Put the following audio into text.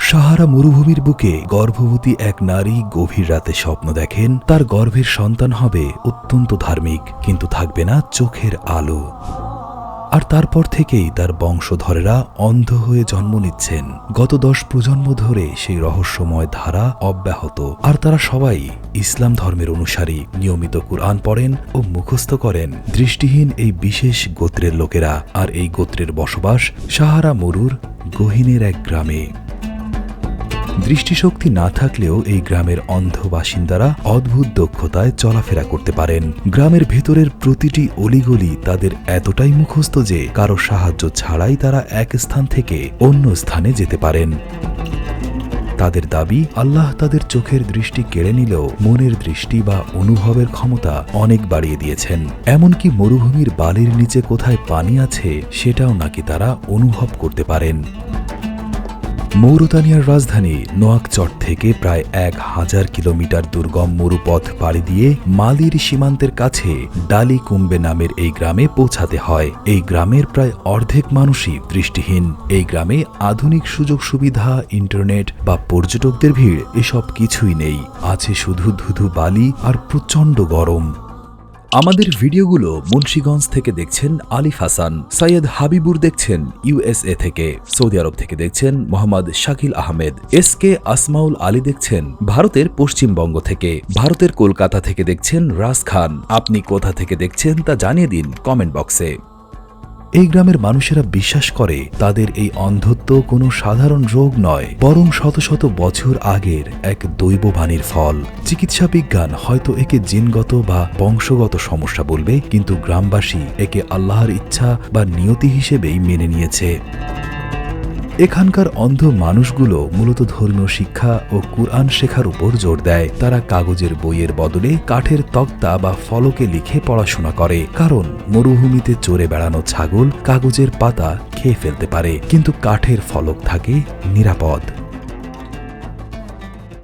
সাহারা মরুভূমির বুকে গর্ভবতী এক নারী গভীর রাতে স্বপ্ন দেখেন, তার গর্ভের সন্তান হবে অত্যন্ত ধার্মিক, কিন্তু থাকবে না চোখের আলো। আর তারপর থেকেই তার বংশধরেরা অন্ধ হয়ে জন্ম নিচ্ছেন। গত দশ প্রজন্ম ধরে সেই রহস্যময় ধারা অব্যাহত। আর তারা সবাই ইসলাম ধর্মের অনুসারী, নিয়মিত কুরআন পড়েন ও মুখস্থ করেন। দৃষ্টিহীন এই বিশেষ গোত্রের লোকেরা আর এই গোত্রের বসবাস সাহারা মরুর গহিনের এক গ্রামে। দৃষ্টিশক্তি না থাকলেও এই গ্রামের অন্ধ বাসিন্দারা অদ্ভুত দক্ষতায় চলাফেরা করতে পারেন। গ্রামের ভেতরের প্রতিটি অলিগলি তাদের এতটাই মুখস্থ যে কারও সাহায্য ছাড়াই তারা এক স্থান থেকে অন্য স্থানে যেতে পারেন। তাদের দাবি, আল্লাহ তাদের চোখের দৃষ্টি কেড়ে নিলেও মনের দৃষ্টি বা অনুভবের ক্ষমতা অনেক বাড়িয়ে দিয়েছেন। এমনকি মরুভূমির বালির নিচে কোথায় পানি আছে সেটাও নাকি তারা অনুভব করতে পারেন। মৌরতানিয়ার রাজধানী নোয়াকচট থেকে প্রায় এক হাজার কিলোমিটার দুর্গম মরুপথ পাড়ি দিয়ে মালির সীমান্তের কাছে ডালি কুম্বে নামের এই গ্রামে পৌঁছাতে হয়। এই গ্রামের প্রায় অর্ধেক মানুষই দৃষ্টিহীন। এই গ্রামে আধুনিক সুযোগ সুবিধা, ইন্টারনেট বা পর্যটকদের ভিড় এসব কিছুই নেই। আছে শুধু ধুধু বালি আর প্রচণ্ড গরম। আমাদের ভিডিওগুলো মুন্সীগঞ্জ থেকে দেখছেন আলিফ হাসান সৈয়দ হাবিবুর দেখছেন ইউএসএ থেকে, সৌদি আরব থেকে দেখছেন মোহাম্মদ শাকিল আহমেদ, এস কে আসমাউল আলী দেখছেন ভারতের পশ্চিমবঙ্গ থেকে, ভারতের কলকাতা থেকে দেখছেন রাজ খান। আপনি কোথা থেকে দেখছেন তা জানিয়ে দিন কমেন্ট বক্সে। এই গ্রামের মানুষেরা বিশ্বাস করে, তাদের এই অন্ধত্ব কোনো সাধারণ রোগ নয়, বরং শত শত বছর আগের এক দৈববাণীর ফল। চিকিৎসা বিজ্ঞান হয়তো একে জিনগত বা বংশগত সমস্যা বলবে, কিন্তু গ্রামবাসী একে আল্লাহর ইচ্ছা বা নিয়তি হিসেবেই মেনে নিয়েছে। এখানকার অন্ধ মানুষগুলো মূলত ধর্মীয় শিক্ষা ও কুরআন শেখার উপর জোর দেয়। তারা কাগজের বইয়ের বদলে কাঠের তক্তা বা ফলকে লিখে পড়াশোনা করে। কারণ মরুভূমিতে চড়ে বেড়ানো ছাগল কাগজের পাতা খেয়ে ফেলতে পারে। কিন্তু কাঠের ফলক থাকে নিরাপদ।